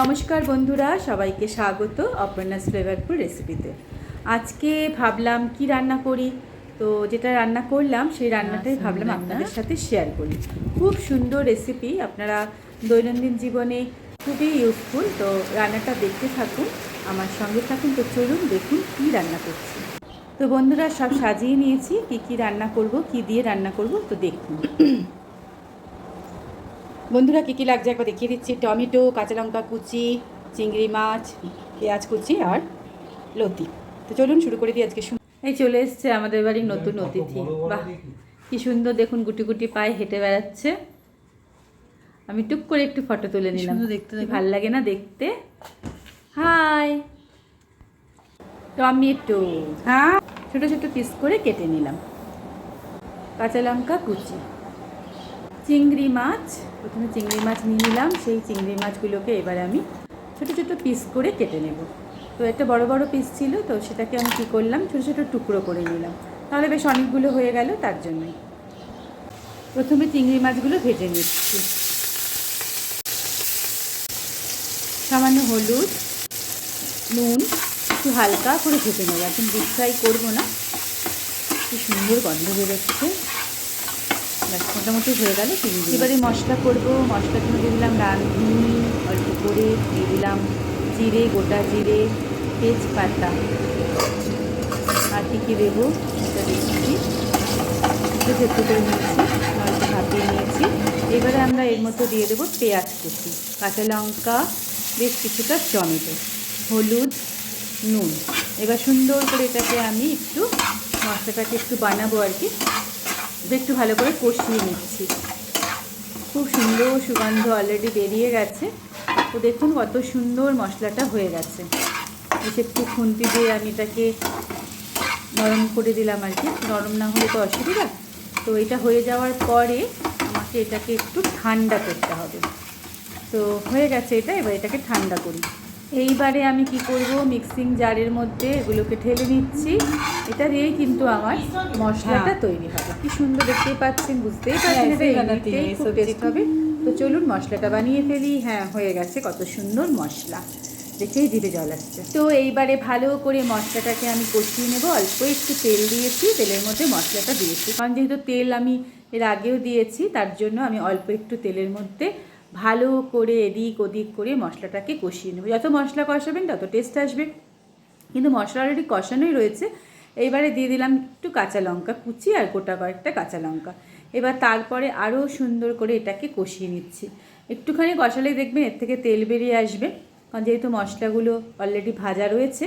নমস্কার বন্ধুরা সবাইকে স্বাগত অপর্ণাস ফ্লেভারফুল রেসিপিতে। আজকে ভাবলাম কি রান্না করি? তো যেটা রান্না করলাম সেই রান্নাটাই ভাবলাম আপনাদের সাথে শেয়ার করি। খুব সুন্দর রেসিপি আপনারা দৈনন্দিন জীবনে খুবই ইউজফুল তো রান্নাটা দেখতে থাকুন আমার সঙ্গে থাকুন তো চলুন দেখুন কি রান্না করছি। তো বন্ধুরা সব সাজিয়ে নিয়েছি কি কি রান্না করব কি দিয়ে রান্না করব তো দেখুন। বন্ধুরা কী কী লাগছে? একবার দেখিয়ে দিচ্ছি। টমেটো কাঁচা লঙ্কা কুচি চিংড়ি মাছ পেঁয়াজ কুচি আর লতি। তো চলুন শুরু করে দিই আজকে এই চলে এসছে আমাদের বাড়ির নতুন অতিথি। বাহ কি সুন্দর দেখুন গুটি গুটি পায়ে হেঁটে বেড়াচ্ছে। আমি টুক করে একটু ফটো তুলে নিলাম। সুন্দর দেখতে। ভালো লাগে না দেখতে? হাই! টমেটো। হ্যাঁ ছোটো ছোটো পিস করে কেটে নিলাম। কাঁচা লঙ্কা কুচি। চিংড়ি মাছ, প্রথমে চিংড়ি মাছ নিয়ে নিলাম, সেই চিংড়ি মাছগুলোকে এবারে আমি ছোটো ছোটো পিস করে কেটে নেব। তো একটা বড় বড় পিস ছিল, তো সেটাকে আমি কী করলাম, ছোটো ছোটো টুকরো করে নিলাম। তাহলে বেশ অনেকগুলো হয়ে গেল তার জন্যই প্রথমে চিংড়ি মাছগুলো ভেজে নিচ্ছি। সামান্য হলুদ, নুন, একটু হালকা করে ভেজে নেব। একদম ডিপ ফ্রাই করব না। কি সুন্দর গন্ধ বেরোচ্ছে। মোটামুটি হয়ে গেল এবারে মশলা করব মশলার জন্য দিয়ে দিলাম রাঁধুনি অল্প করে দিয়ে দিলাম জিরে, গোটা জিরে, তেজপাতা। আর কী কী দেবো? করে নিয়েছি ভাপিয়ে নিয়েছি। এবারে আমরা এর মধ্যে দিয়ে দেবো পেঁয়াজ কুচি, কাঁচা লঙ্কা, বেশ কিছুটা টমেটো, হলুদ, নুন। এবার সুন্দর করে এটাকে আমি একটু মশলাটাকে একটু বানাবো আর কি। একটু ভালো করে কষিয়ে নিচ্ছি। খুব সুন্দর সুগন্ধ অলরেডি বেরিয়ে গেছে। তো দেখুন কত সুন্দর মশলাটা হয়ে গেছে। এসে একটু খুন্তি দিয়ে আমি এটাকে নরম করে দিলাম আর কি। নরম না হলে তো অসুবিধা। তো এটা হয়ে যাওয়ার পরে আমাকে এটাকে একটু ঠান্ডা করতে হবে। তো হয়ে গেছে এটা, এবার এটাকে ঠান্ডা করি। এইবারে আমি কি করব? মিক্সিং জারের মধ্যে এগুলোকে ঢেলে নিচ্ছি। এটা দিয়েই কিন্তু আমার মশলাটা হ্যাঁ। তৈরি হবে। কি সুন্দর দেখতেই পাচ্ছেন বুঝতেই পারছেন হ্যাঁ, এটা এমনিতেই খুব টেস্ট হবে। তো চলুন মশলাটা বানিয়ে ফেলি। হ্যাঁ হয়ে গেছে কত সুন্দর মশলা। দেখেই জিভে জল আসছে। তো এইবারে ভালো করে মশলাটাকে আমি কষিয়ে নেব। অল্প একটু তেল দিয়েছি। তেলের মধ্যে মশলাটা দিয়েছি। কারণ যেহেতু তেল আমি এর আগেও দিয়েছি তার জন্য আমি অল্প একটু তেলের মধ্যে ভালো করে এদিক ওদিক করে মশলাটাকে কষিয়ে নেব। যত মশলা কষাবেন তত টেস্ট আসবে। কিন্তু মশলা অলরেডি কষানোই রয়েছে। এইবারে দিয়ে দিলাম একটু কাঁচা লঙ্কা কুচি আর গোটা কয়েকটা কাঁচা লঙ্কা। এবার তারপরে আরও সুন্দর করে এটাকে কষিয়ে নিচ্ছি। একটুখানি কষালেই দেখবেন এর থেকে তেল বেরিয়ে আসবে। কারণ যেহেতু মশলাগুলো অলরেডি ভাজা রয়েছে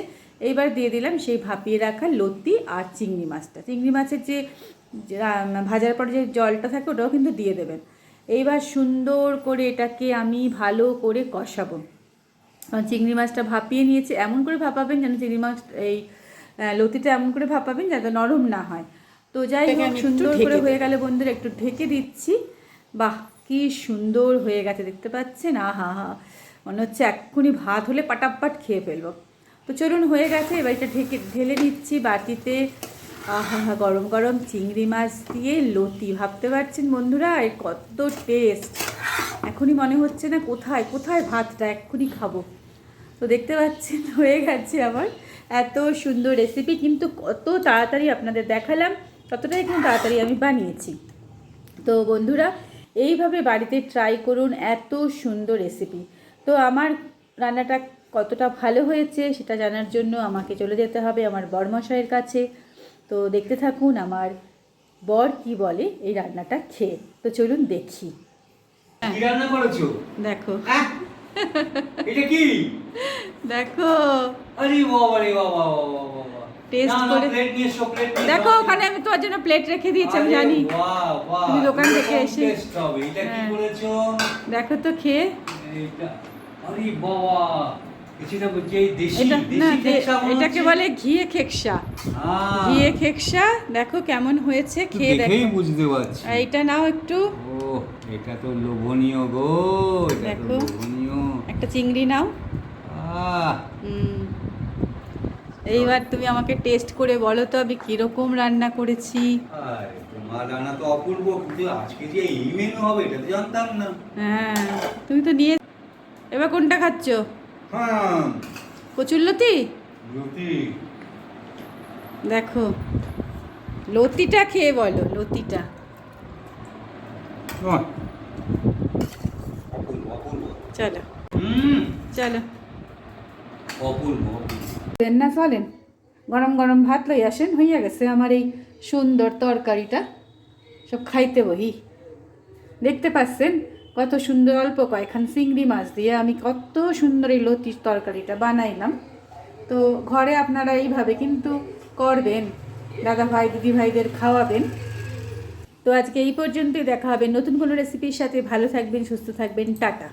এইবার দিয়ে দিলাম সেই ভাপিয়ে রাখা লতি আর চিংড়ি মাছটা। চিংড়ি মাছের যে, ভাজার পরে যে জলটা থাকে ওটাও কিন্তু দিয়ে দেবেন। এইবার সুন্দর করে এটাকে আমি ভালো করে কষাবো। চিংড়ি মাছটা ভাপিয়ে নিয়েছি এমন করে ভাপাবেন যেন চিংড়ি মাছ এই লতিটা এমন করে ভাপাবেন যাতে নরম না হয়। তো যাই হোক সুন্দর করে হয়ে গেলে বন্ধুরা একটু ঢেকে দিচ্ছি। বাহ কি সুন্দর হয়ে গেছে দেখতে পাচ্ছেন? আহা হা মনে হচ্ছে এক্ষুনি ভাত হলে পাটাপাট খেয়ে ফেলব। তো চলুন হয়ে গেছে এবার এটা ঢেকে ঢেলে নিচ্ছি বাটিতে। গরম গরম চিংড়ি মাছ দিয়ে লতি, ভাবতে পারছেন বন্ধুরা? এর কত টেস্ট এখনই মনে হচ্ছে না কোথায় কোথায় ভাতটা, এক্ষুনি খাব। তো দেখতে পাচ্ছেন, হয়ে গেছে আমার এত সুন্দর রেসিপি কিন্তু কত তাড়াতাড়ি আপনাদের দেখালাম, ততটাই কিন্তু তাড়াতাড়ি আমি বানিয়েছি। তো বন্ধুরা, এইভাবে বাড়িতে ট্রাই করুন এত সুন্দর রেসিপি তো আমার রান্নাটা কতটা ভালো হয়েছে, সেটা জানার জন্য আমাকে চলে যেতে হবে আমার বরমশাইয়ের কাছে। তো দেখতে থাকুন আমার বর কি বলে এই রান্নাটা খেয়ে। তো চলুন দেখি। রান্না করেছ? দেখো। এটা কি? দেখো। আরে বাবা রে বাবা না, করে- দেখো ওখানে আমি তোমার জন্য প্লেট রেখে দিয়েছি আমি জানি। বাহ, বাহ, তুমি দোকান থেকে এসে- হ্যাঁ। দেখো তো খেয়ে। আরে বাবা। এটাকে বলে ঘিয়ে খেকসা ঘিয়ে খেকসা দেখো কেমন হয়েছে খেয়ে দেখো। বুঝতে পারছি। নাও একটু। ও এটা তো লোভনীয় গো দেখো। একটা চিংড়ি নাও। এইবার তুমি আমাকে টেস্ট করে বলো তো আমি কীরকম রান্না করেছি। রান্না তো অপূর্ব কিন্তু আজকে যে এই মেনু হবে এটা তো জানতাম না। হ্যাঁ তুমি তো নিয়ে এবার কোনটা খাচ্ছ? হ্যাঁ। কচুরলতি রুটি দেখো লতিটা খেয়ে বলো লতিটা। চলো। হুম। চলো। দেন না চলেন। গরম গরম ভাত লই আসেন হইয়া গেছে আমার এই সুন্দর তরকারিটা। সব খাইতে বহি। দেখতে পাচ্ছেন? কত সুন্দর, অল্প কয়েকখান চিংড়ি মাছ দিয়ে আমি কত সুন্দর এই লতির তরকারিটা বানাইলাম। তো ঘরে আপনারা এইভাবে কিন্তু করবেন দাদা ভাই দিদি ভাইদের খাওয়াবেন। তো আজকে এই পর্যন্তই, দেখা হবে নতুন কোনো রেসিপির সাথে। ভালো থাকবেন, সুস্থ থাকবেন, টাটা।